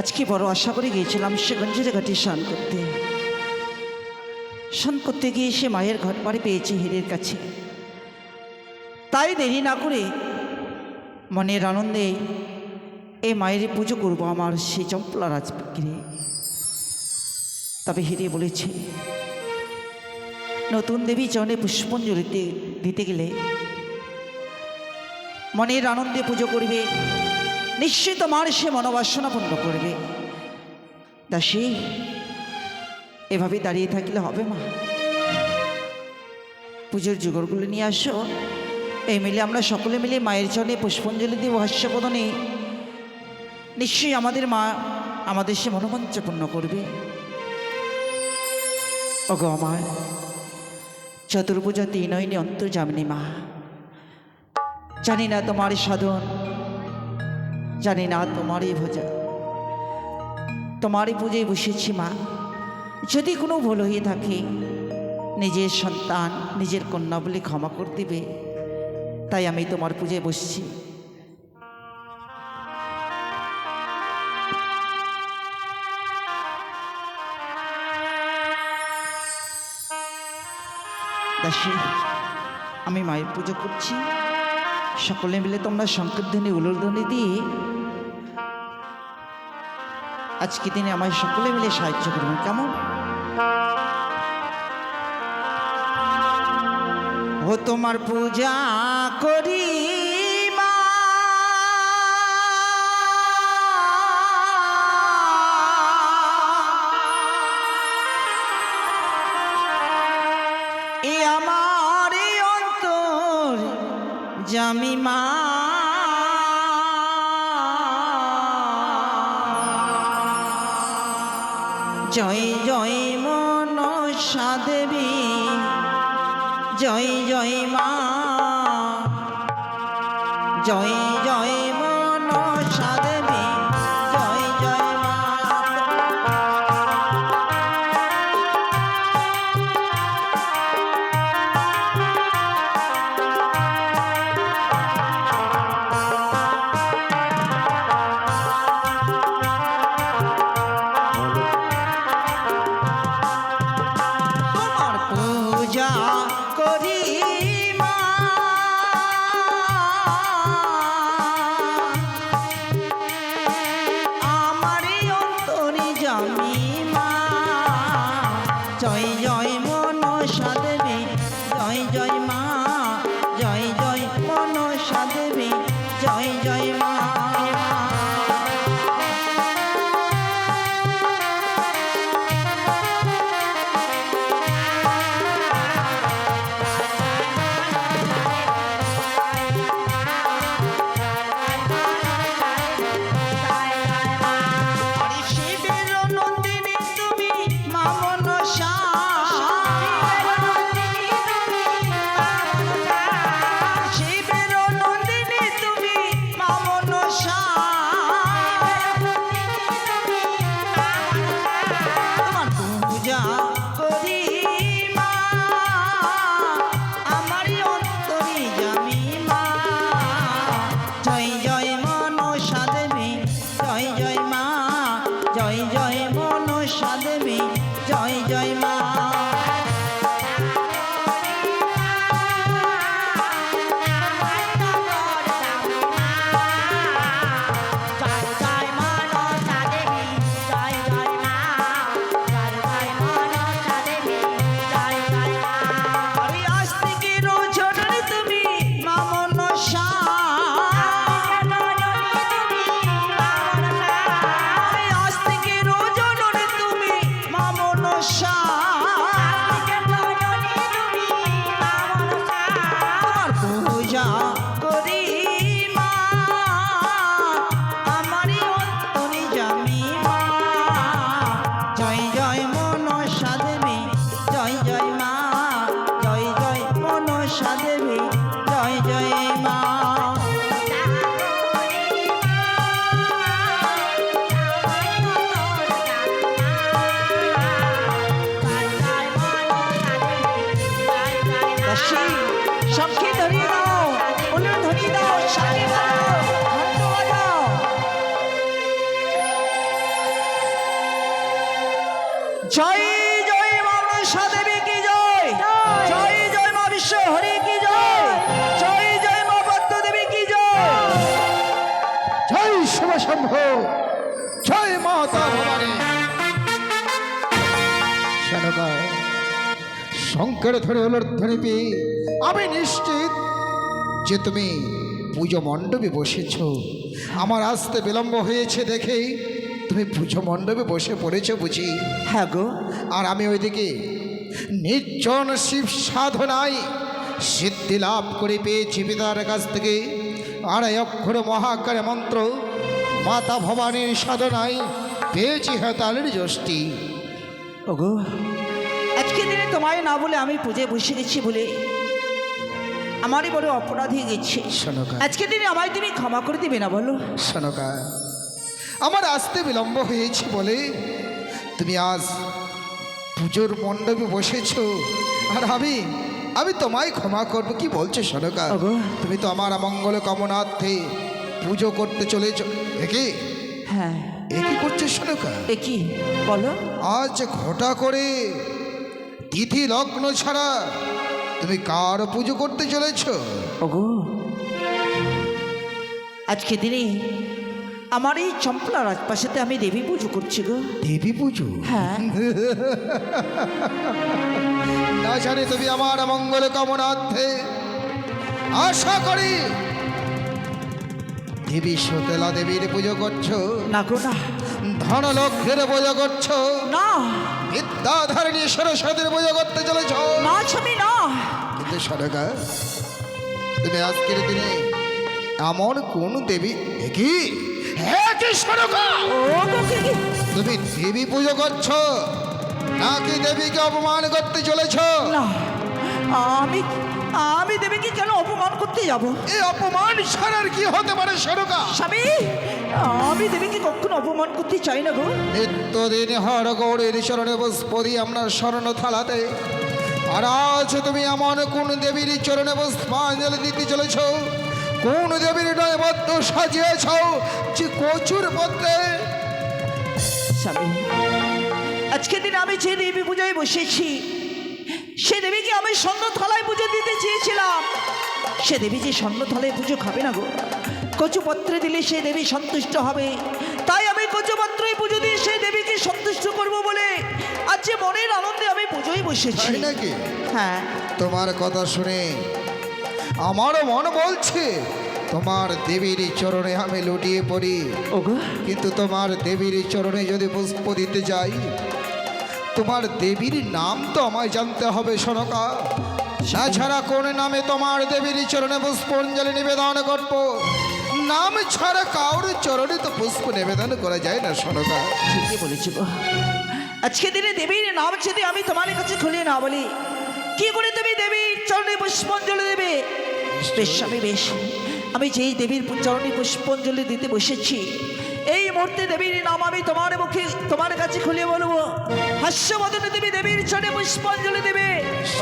আজকে বড় আশা করে গিয়েছিলাম সে গঞ্জের ঘাটে স্নান করতে। স্নান করতে গিয়ে সে মায়ের ঘর বাড়ি পেয়েছে হীরের কাছে। তাই দেরি না করে মনের আনন্দে এই মায়ের পুজো করব আমার সেই চম্পলা রাজপুত্রে তবে হিরে বলেছে, নতুন দেবী চরণে পুষ্পাঞ্জলি দিতে দিতে গেলে মনের আনন্দে পুজো করবে নিশ্চয়ই তোমার সে মনোবাসনা পূর্ণ করবে। দাসী এভাবে দাঁড়িয়ে থাকলে হবে মা? পুজোর জোগাড়গুলো নিয়ে আসো। এই মিলে আমরা সকলে মিলে মায়ের চলে পুষ্পাঞ্জলি দেব হাস্যপদনে নিশ্চয়ই আমাদের মা আমাদের সে মনোমঞ্চ পূর্ণ করবে। ওগো আমার, চতুর্ভুজা তিনয়নি অন্তর্জামিনী মা। জানি না তোমার সাধন জানি না তোমারই ভোজা। তোমারই পুজোয় বসেছি মা। যদি কোনো ভুল হয়ে থাকে, নিজের সন্তান, নিজের কন্যা বলে ক্ষমা করে দিবে। তাই আমি তোমার পুজোয় বসছি। আমি মায়ের পুজো করছি। সকলে মিলে তোমরা সংকীর্ধনী উলুধ্বনি দিয়ে আজকে দিনে আমায় সকলে মিলে সাহায্য করবেন কেমন? ও তোমার পূজা করি। জামিমা মা। জয় শানকা শঙ্কর ধরে আমি নিশ্চিত যে তুমি পুজো মণ্ডপে বসেছ। আমার আসতে বিলম্ব হয়েছে দেখেই তুমি পুজো মণ্ডপে বসে পড়েছ বুঝি? হ্যাঁ গো। আর আমি ওইদিকে নির্জন শিব সাধনায় সিদ্ধি লাভ করে পেয়েছি পিতার কাছ থেকে আড়াই অক্ষর মহাকারে মন্ত্র মাতা ভবানীর সাধনায় পেয়েছি হেতালের যষ্টি। ওগো। আজকে দিনে তোমায় না বলে আমি পুজোয় বসে গেছি বলে আমারই বড় অপরাধ হয়ে গেছে। শোনকা আজকে দিনে আমায় তুমি ক্ষমা করে দিবে না বলো। শোনকা আমার আসতে বিলম্ব হয়েছে বলে তুমি আজ পুজোর মণ্ডপে বসেছ। আর আমি আমি তোমায় ক্ষমা করব কি বলছো শোনকা ওগো। তুমি তো আমার মঙ্গল কামনার্থে পুজো করতে চলেছ দেখি হ্যাঁ। এ কি করছে শোনকা এ কি? বলো। আজ ঘটা করে তিথি লগ্ন ছাড়া তুমি কার পুজো করতে চলেছ? ওগো আজকে দিনে আমার এই চম্পলা রাজপাশাতে আমি দেবী পুজো করছি গো। দেবী পুজো? হ্যাঁ। না জানি তুমি আমার মঙ্গল কামনার্থে আশা করি দেবী সতেলা দেবীর পুজো করছ? না গো না। ধনলক্ষ্যের পুজো করছ? না। বিদ্যাধারণী সরস্বতীর পুজো করতে চলেছ? না ছবি না। কিন্তু সরকা তুমি আজকের দিনে এমন কোন দেবী কি? তুমি দেবী পুজো করছ? নাকি দেবীকে অপমান করতে চলেছ? না। আমি আমি দেবীকে কেন অপমান করতে যাব? এই অপমান ছাড়ার কি হতে পারে সরকা স্বামী আমি দেবীকে কখনো অপমান করতে চাই না গো। নিত্যদিন হর গৌরের চরণে পুষ্পদি আপনার স্মরণ থালাতে। আর আজ তুমি এমন কোন দেবীর চরণে পুষ্পাঞ্জলি দিতে চলেছ? কোন দেবীর নয়বদ্ধ সাজিয়েছ যে কচুর পত্রে স্বামী আজকে দিন আমি যে দেবী পূজায় বসেছি সে দেবীকে আমি স্বর্ণ থালায় পুজো দিতে চেয়েছিলাম। সে দেবী যে স্বর্ণ থালায় পুজো খাবে না গো। কচুপত্রে দিলে সে দেবী সন্তুষ্ট হবে। তাই আমি কচুপত্রই পুজো দিয়ে সেই দেবীকে সন্তুষ্ট করব বলে আজ যে মনের আনন্দে আমি পুজোয় বসেছি। তাই নাকি? হ্যাঁ। তোমার কথা শুনে আমারও মন বলছে তোমার দেবীর চরণে আমি লুটিয়ে পড়ি। ওগো। কিন্তু তোমার দেবীর চরণে যদি পুষ্প দিতে যাই তোমার দেবীর নাম তো আমায় জানতে হবে, সনকা। তাছাড়া কোন নামে তোমার দেবীর চরণে পুষ্পাঞ্জলি নিবেদন করব? নাম ছাড়া কাউর চরণে তো পুষ্প নিবেদন করা যায় না, সনকা। ঠিকই বলেছি আজকে দিনে দেবীর নাম যদি আমি তোমার কাছে খুলে না বলি, কি করে তুমি দেবীর চরণে পুষ্পাঞ্জলি দেবে? বেশ, আমি বেশ। আমি যেই দেবীর চরণে পুষ্পাঞ্জলি দিতে বসেছি, এই মুহূর্তে দেবীর নাম আমি তোমার মুখে, তোমার কাছে খুলে বলব। হাস্যবদনে তুমি দেবীর চরণে পুষ্পাঞ্জলি দেবে।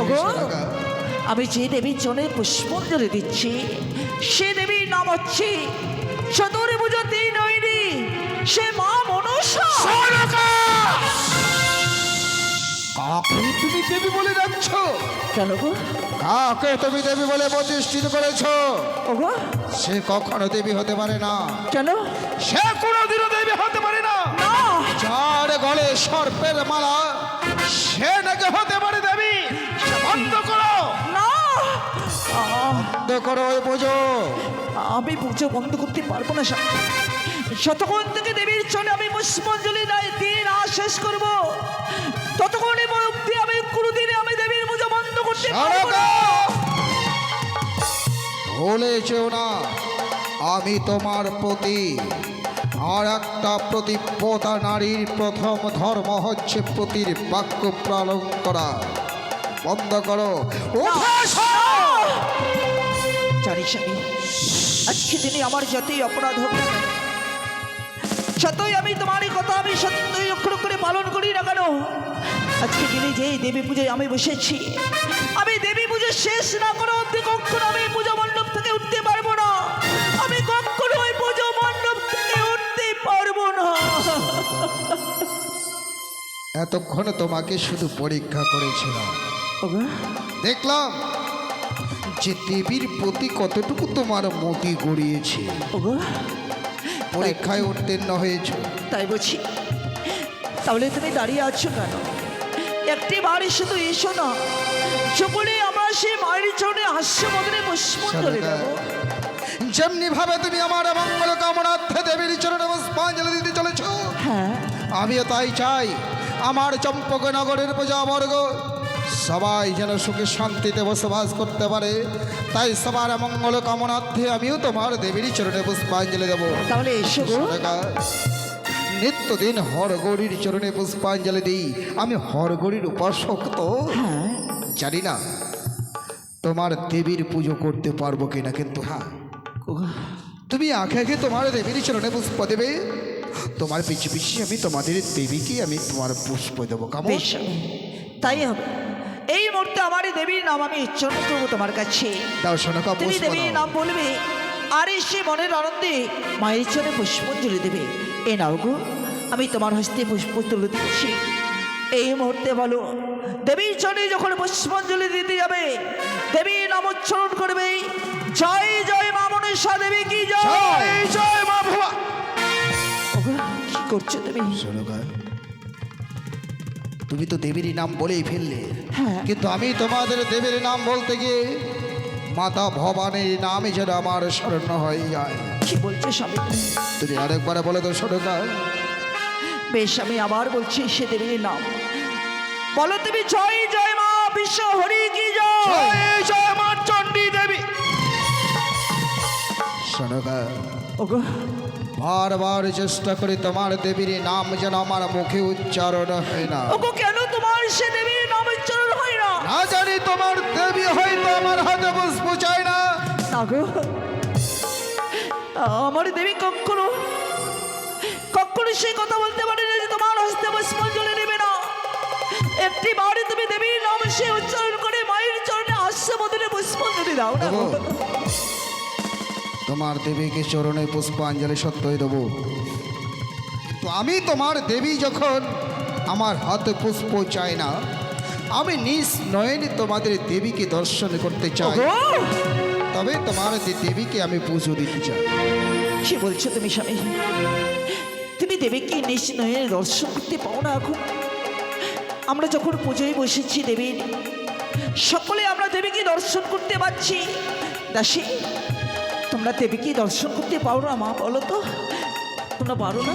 ওগো আমি যে দেবীর চরণে পুষ্পাঞ্জলি দিচ্ছি সে দেবীর নাম হচ্ছে চতুর পুজো তিন নয়নি। সে মা মনসা কাকে তুমি দেবী বলে ডাকছো? কেন গো? কাকে তুমি দেবী বলে প্রতিষ্ঠিত করেছ? ওগো। সে কখনো দেবী হতে পারে না। কেন? সে কোনো দিনও দেবী হতে পারে না। না। গলে সর্পের মালা। সে নাকি হতে পারে দেবী? বন্ধ করো। না। আহ, বন্ধ করো ওই পুজো। আমি পুজো বন্ধ করতে পারব না। যতক্ষণ থেকে দেবীর চলে আমি পুষ্পাঞ্জলি দেয় দিয়ে না শেষ করব। ততক্ষণ অব্দি আমি কোনোদিনে আমি দেবীর পুজো বন্ধ করতে পারব না। ভুলে যেও না আমি তোমার প্রতি আর একটা প্রতিপতা নারীর প্রথম ধর্ম হচ্ছে প্রতির বাক্য পালন করা। বন্ধ করো জানিস আমি আজকে দিনে আমার যতই অপরাধ হোক যতই আমি তোমার কথা আমি সত্যই অক্ষর করে পালন করি না কেন, আজকে দিনে যে দেবী পুজোয় আমি বসেছি, আমি দেবী পুজো শেষ না করো অব্দি কখনো আমি পুজো মণ্ডপ থেকে উঠতে পারব এতক্ষণ তোমাকে শুধু পরীক্ষা করেছিলাম। দেখলাম যে দেবীর প্রতি কতটুকু তোমার মতি গড়িয়েছে। পরীক্ষায় উত্তীর্ণ হয়েছ। তাই বলছি তাহলে তুমি দাঁড়িয়ে আছো কেন? একটি বাড়ি শুধু এসো না। সকলে আমরা সেই মায়ের চরণে হাস্য মদনে পুষ্পঞ্জলি দেব যেমনি ভাবে তুমি আমার মঙ্গল কামনার্থে দেবীর চরণে পুষ্পাঞ্জলি দিতে চলেছ হ্যাঁ। আমিও তাই চাই। আমার চম্পকনগরের প্রজাবর্গ সবাই যেন সুখে শান্তিতে বসবাস করতে পারে। তাই সবার মঙ্গল কামনার্থে আমিও তোমার দেবীর চরণে পুষ্পাঞ্জলি দেবো। তাহলে নিত্যদিন হরগৌরীর চরণে পুষ্পাঞ্জলি দিই। আমি হরগৌরীর উপাসক তো। হ্যাঁ। জানি না তোমার দেবীর পুজো করতে পারব কিনা কিন্তু হ্যাঁ। তুমি আঁকে আঁকে তোমার দেবীর চরণে পুষ্প দেবে। তোমার পিছু পিছু আমি তোমাদের দেবীকে আমি তোমার পুষ্প দেবো কেমন? বেশ তাই হবে। এই মুহূর্তে আমার দেবীর নাম আমি উচ্চারণ করব তোমার কাছে। দাও শোনকা তুমি পুষ্প দেবীর দাও। নাম বলবে আর সে মনের আনন্দে মায়ের চরণে পুষ্পাঞ্জলি দেবে। এ নাও গো আমি তোমার হস্তে পুষ্প তুলে দিচ্ছি। এই মুহূর্তে বলো দেবীর চরণে যখন পুষ্পাঞ্জলি দিতে যাবে দেবীর নাম উচ্চারণ করবে জয় জয় মা মনসা দেবী কি জয় জয় মা করছ তুমি? তুমি তো দেবীর নাম বলেই ফেললে। হ্যাঁ। কিন্তু আমি তোমাদের দেবীর নাম বলতে গিয়ে মাতা ভবানীর নামই যেন আমার স্মরণ হয়ে যায়। কি বলছো স্বামী? তুমি আরেকবার বলে তো শোনকা বেশ আমি আবার বলছি সে দেবীর নাম। বলো তুমি জয় জয় মা বিশ্ব হরি কি জয়? জয় মা চণ্ডী দেবী। ওগো বারবার চেষ্টা করি তোমার দেবীর নাম যেন আমার মুখে উচ্চারণ হয় না। ওগো কেন তোমার সে দেবীর নাম উচ্চারণ হয় না? না জানি তোমার দেবী হয়তো আমার হাতে পুষ্প চায় না। গো আমার দেবী কখনো কখনো সে কথা বলতে পারে না যে তোমার হস্তে পুষ্পাঞ্জলি নেবে না। একটি বারে তুমি দেবীর নাম সে উচ্চারণ করে মায়ের চরণে হাস্য মদনে পুষ্পাঞ্জলি দাও না। তোমার দেবীকে চরণে পুষ্পাঞ্জলি সত্যই দেবো। তো আমি তোমার দেবী যখন আমার হাতে পুষ্প চাই না আমি নিজ নয়নে তোমাদের দেবীকে দর্শন করতে চাই। তবে তোমার দেবীকে আমি পুজো দিতে চাই। কি বলছো তুমি স্বামী? তুমি দেবীকে নিশ্চয় দর্শন করতে পাও না এখন। আমরা যখন পুজোয় বসেছি দেবীর সকলে আমরা দেবীকে দর্শন করতে পারছি। দাসী তোমরা দেবীকে দর্শন করতে পারো না মা বলো তো তোমরা পারো না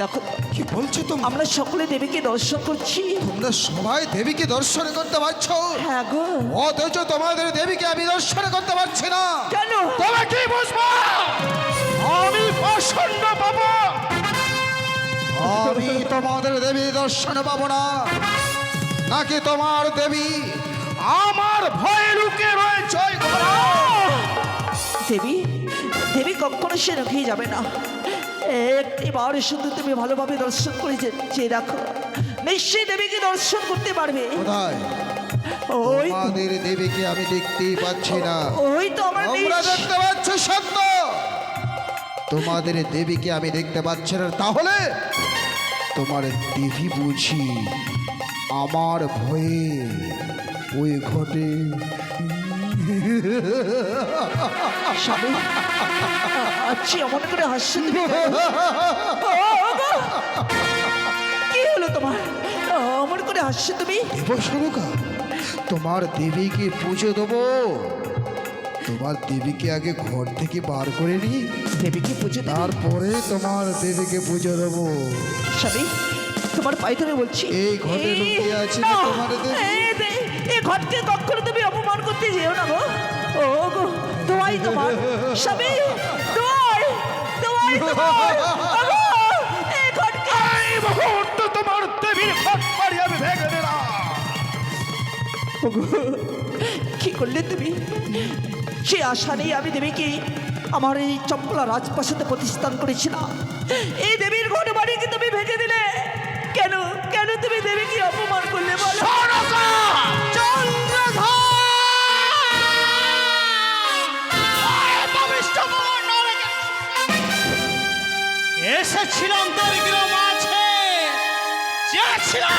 দেখো কি বলছো তোমরা? আমরা সকলে দেবীকে দর্শন করছি। তোমরা সবাই দেবীকে দর্শন করতে পারছ? হ্যাঁ গো। অথচ তোমাদের দেবীকে আমি দর্শন করতে পারছি না। কেন? তবে কি বুঝব? আমি প্রসন্ন পাবো। আমি তোমাদের দেবী দর্শন পাবো না। নাকি তোমার দেবী আমার ভয়ে লুকে রয়েছে? দেবী দেবী কখনো সে রুখিয়ে যাবে না। একটিবার শুধু তুমি ভালোভাবে দর্শন করে যে- চেয়ে দেখো নিশ্চয়ই দেবীকে দর্শন করতে পারবে। কোথায়? ওই তোমাদের দেবীকে আমি দেখতেই পাচ্ছি না। ওই তো আমার দেখতে পাচ্ছ সত্য। তোমাদের দেবীকে আমি দেখতে পাচ্ছি না। তাহলে তোমার দেবী বুঝি আমার ভয়ে ওই ঘটে স্বামী আচ্ছা করে হাসছে তুমি! কি হলো তোমার? অমন করে হাসছে তুমি? দেব সরকা তোমার দেবীকে পুজো দেবো। তোমার দেবীকে আগে ঘর থেকে বার করে নি দেবীকে পুজো তারপরে তোমার দেবীকে পুজো দেবো। স্বামী তোমার পায়ে ধরে বলছি। এই ঘরে লুকিয়ে আছে তোমার দেবী। এই ঘটকে কখনো তুমি অপমান করতে যেও না গো। ও গো দোয়াই তোমার। স্বামী দোয়াই দোয়াই তোমার। এই মুহূর্ত তোমার দেবীর ঘট মারি আমি ভেঙে দিলাম। কি করলে তুমি? সে আশা নেই আমি দেবীকে আমার এই চম্পলা রাজপ্রাসাদে প্রতিষ্ঠান করেছিলাম। এই দেবীর ঘর বাড়িকে তুমি ভেঙে দিলে। কেন কেন তুমি দেবীকে অপমান করলে বলো? এসেছিলাম তোর গ্রাম আছে তোর।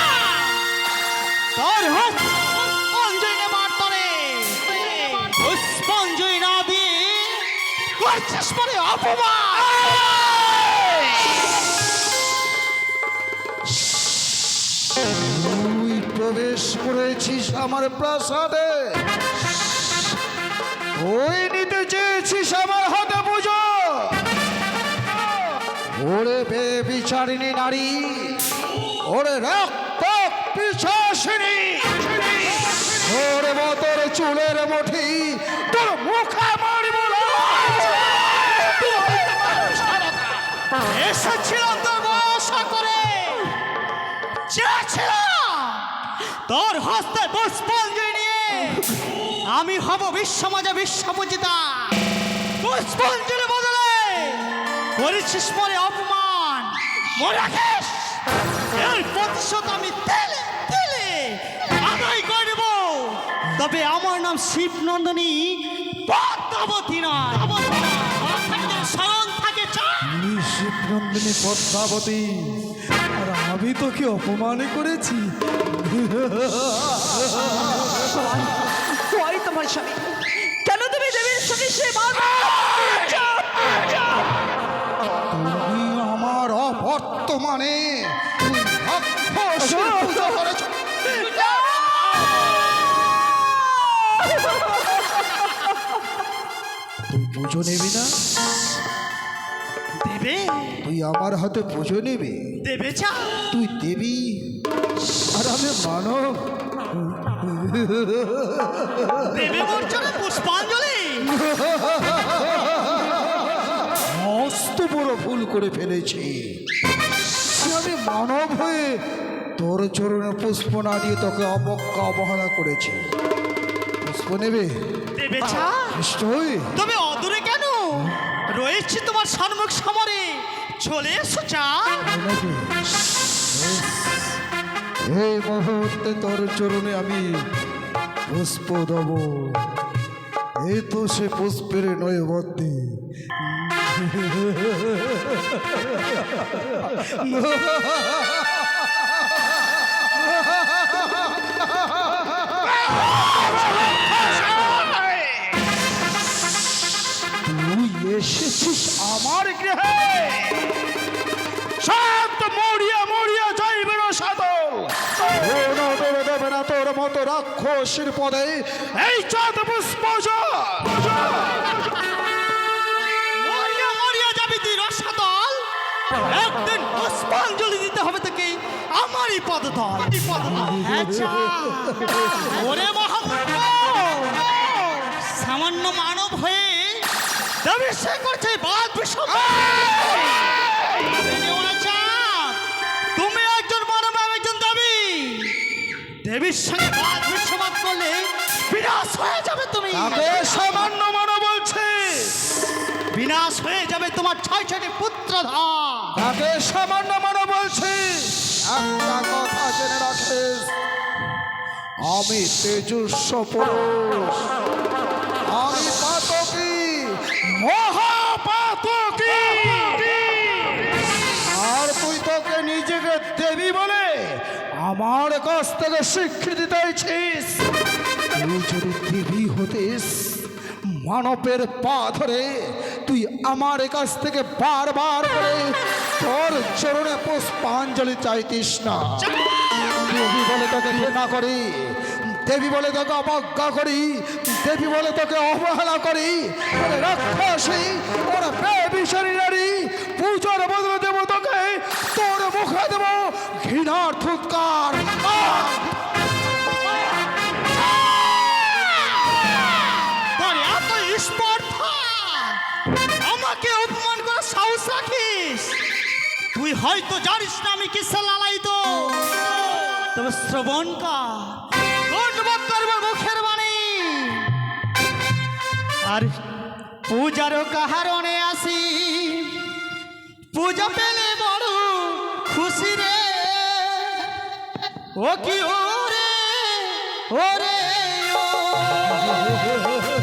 তুই প্রবেশ করেছিস আমার প্রাসাদে। ওই নিতে চেয়েছিস আমার ওরে বে বিচারিণী নারী, ওরে রক্ত পিছাসিনী ওরে মতর চুলের মুঠি, তোর মুখে মারিব। এসেছিলাম তোর আশা করে তোর হস্তে পুষ্পাঞ্জলি নিয়ে আমি হব বিশ্বমাজে বিশ্বপূজিতা পুষ্পাঞ্জলি বদলে করেছিস পরে এর প্রতিশোধ আমি তেলে তেলে আদায় করে দেব তবে আমার নাম শিবনন্দিনী পদ্মাবতী নয় স্মরণ থাকে শিবনন্দিনী পদ্মাবতী আর আমি তোকে অপমান করেছি। তোমার স্বামী। রাক্ষসের পূজা করেছ তুই পুজো নেবি না? দেবে। তুই আমার হাতে পুজো নেবি। দেবে চা। তুই দেবী। আর আমি মানব। দেবে পুষ্পাঞ্জলি। মস্ত বড় ভুল করে ফেলেছি। আমি মানব হয়ে তোর চরণে পুষ্প না দিয়ে তোকে অবজ্ঞা অবহেলা করেছি। পুষ্প নেবে? নিশ্চয়ই। তবে অদূরে কেন? রয়েছে তোমার সম্মুখ সমরে। চলে এসো চা। এই মুহূর্তে তোর চরণে আমি পুষ্প দেব। এই তো সে পুষ্পের নয়বর্তী। তুই এসেছিস আমার গৃহে। শান্ত, মরিয়া মরিয়া যাইবে না সাদল। দেবে না তোর মতো রাক্ষসের পদে এই চাঁদ পুষ্প একদিন পুষ্পাঞ্জলি দিতে হবে তোকে, আমারই আচ্ছা। ওরে সামান্য মানব হয়ে তুমি একজন মানব একজন দেবী। দেবীর সঙ্গে বাদ বিশ্ববাদ করলে হয়ে যাবে তুমি। সামান্য মানো বিনাশ হয়ে যাবে তোমার ছয় ছয়টি পুত্রধর তাকে সামান্য মানো বলছে। একটা কথা জেনে রাখিস। আমি তেজস্ব পুরুষ। আমি পাতকি। মহাপাতকি। আর তুই তোকে নিজেকে দেবী বলে আমার কাছ থেকে স্বীকৃতি দিয়েছিস তুই যদি দেবী হতিস, মানবের পা ধরে আমার কাছ থেকে বারবার করে তোর চরণে পুষ্পাঞ্জলি চাইতিস না দেবী বলে তোকে ঘৃণা করি, দেবী বলে তোকে অবজ্ঞা করি, দেবী বলে তোকে অবহেলা করি। রাক্ষসী, ওরা বেবিশারী নারী পুজোর বদলে দেবো তোকে, তোর মুখে দেবো ঘৃণার থুৎকার। তুই হয়তো জানিস না আমি কিসে লালাইত তবে শ্রবণ কর মুখের বাণী। আর পূজারও কাহারণে আসি, পূজা পেলে বড় খুশি রে। ও কি ওরে ওরে, ও। আমার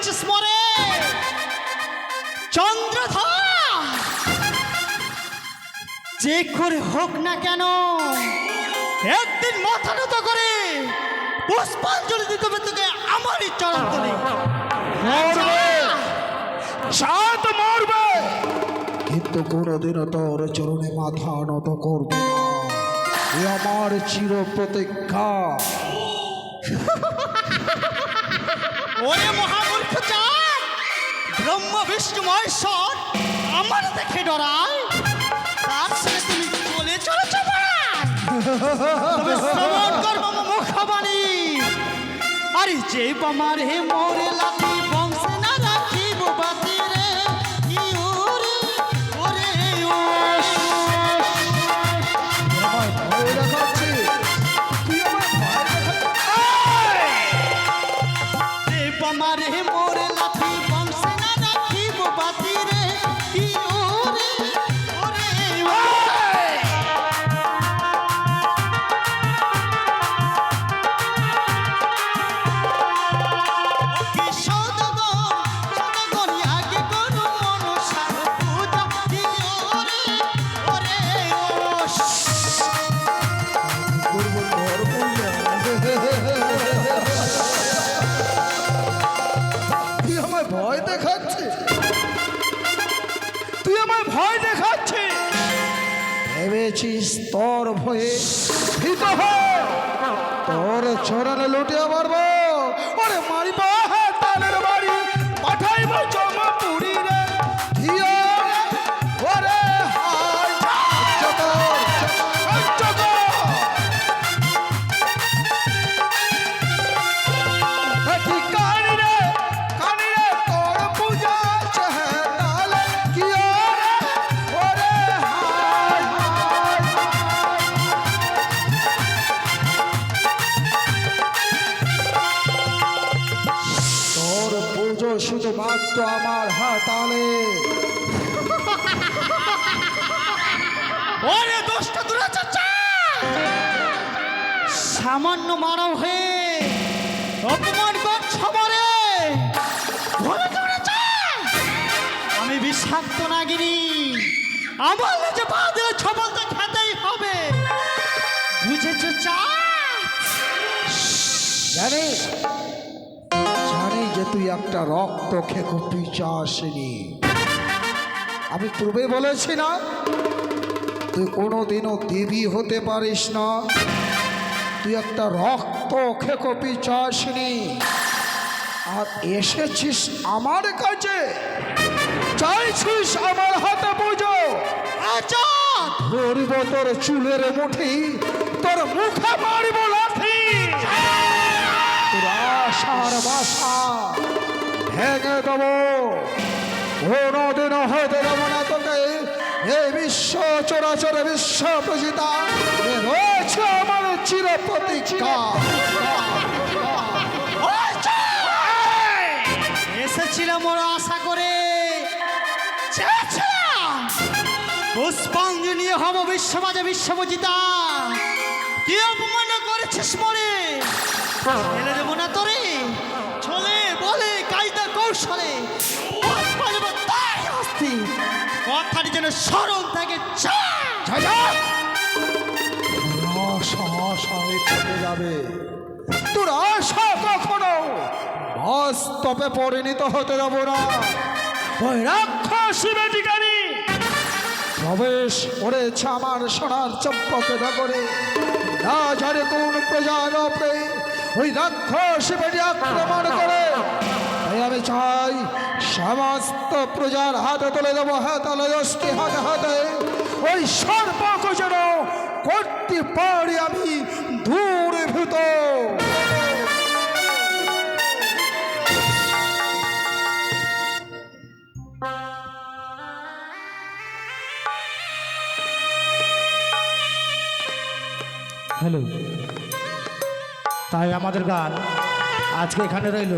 যাচ্ছিস যে করে হোক না কেন একদিন মাথা নত করে পুষ্পাঞ্জলি দিতে হবে তোকে আমারই চরণ মরবে! কিন্তু কোনোদিনও তোর চরণে মাথা নত করবে আমার চির প্রতীক্ষা। ওরে মহাপুরুষ! ব্রহ্ম বিষ্ণু মহেশ্বর আমার দেখে ডরায় তার সাথে তুমি চলে চলেছ মুখবাণী। আরে যে বামার হে মোরে লালা তোর ভয়ে ভীত তোর ছড়ালে লুটিয়ে মারবো। ওরে মারিবা। শুধুমাত্র আমার হাতালে ওরে দোষটা সামান্য মানব হয়ে অপমান করছ মরে। আমি বিষাক্ত নাগিনি। আমার যে পা দিলে ছবল তুই একটা রক্ত খেকো পিচাসিনী আমি পূর্বে বলেছি না তুই কোনোদিনও দেবী হতে পারিস না। তুই একটা রক্ত খেকো পিচাসিনী আর এসেছিস আমার কাছে চাইছিস আমার হাতে পুজো। আচ্ছা ধরব তোর চুলের মুঠি তোর মুখে মারিব তোর আশার বাসা। ভেঙে দেব। কোনোদিন হতে দেব না তোকে এই বিশ্ব চরাচর বিশ্ব প্রজিতা এ রয়েছে আমার চির প্রতীক্ষা এসেছিলাম ওরা আশা করে। পুষ্পাঞ্জলি হব বিশ্ববাজে বিশ্ববজিতা। কি অপমান করেছিস মরে? দেবো না তোরে। চলে বলে, কায়দা, কৌশলে। কথাটি যেন স্মরণ থাকে যাবে। তোর আশা কখনো বাস্তবে পরিণত হতে দেব না। ওই রাক্ষসী প্রবেশ করেছে আমার সোনার চম্পকে নগরে জানে কোন প্রজার ওপরে ওই রাক্ষসী বেটি আক্রমণ করে। আমি চাই সমস্ত প্রজার হাতে তুলে দেবো হাতালে দশটি হাতে হাতে। ওই সর্বকে যেন করতে পারি আমি দূরীভূত হ্যালো। তাই আমাদের গান আজকে এখানে রইল।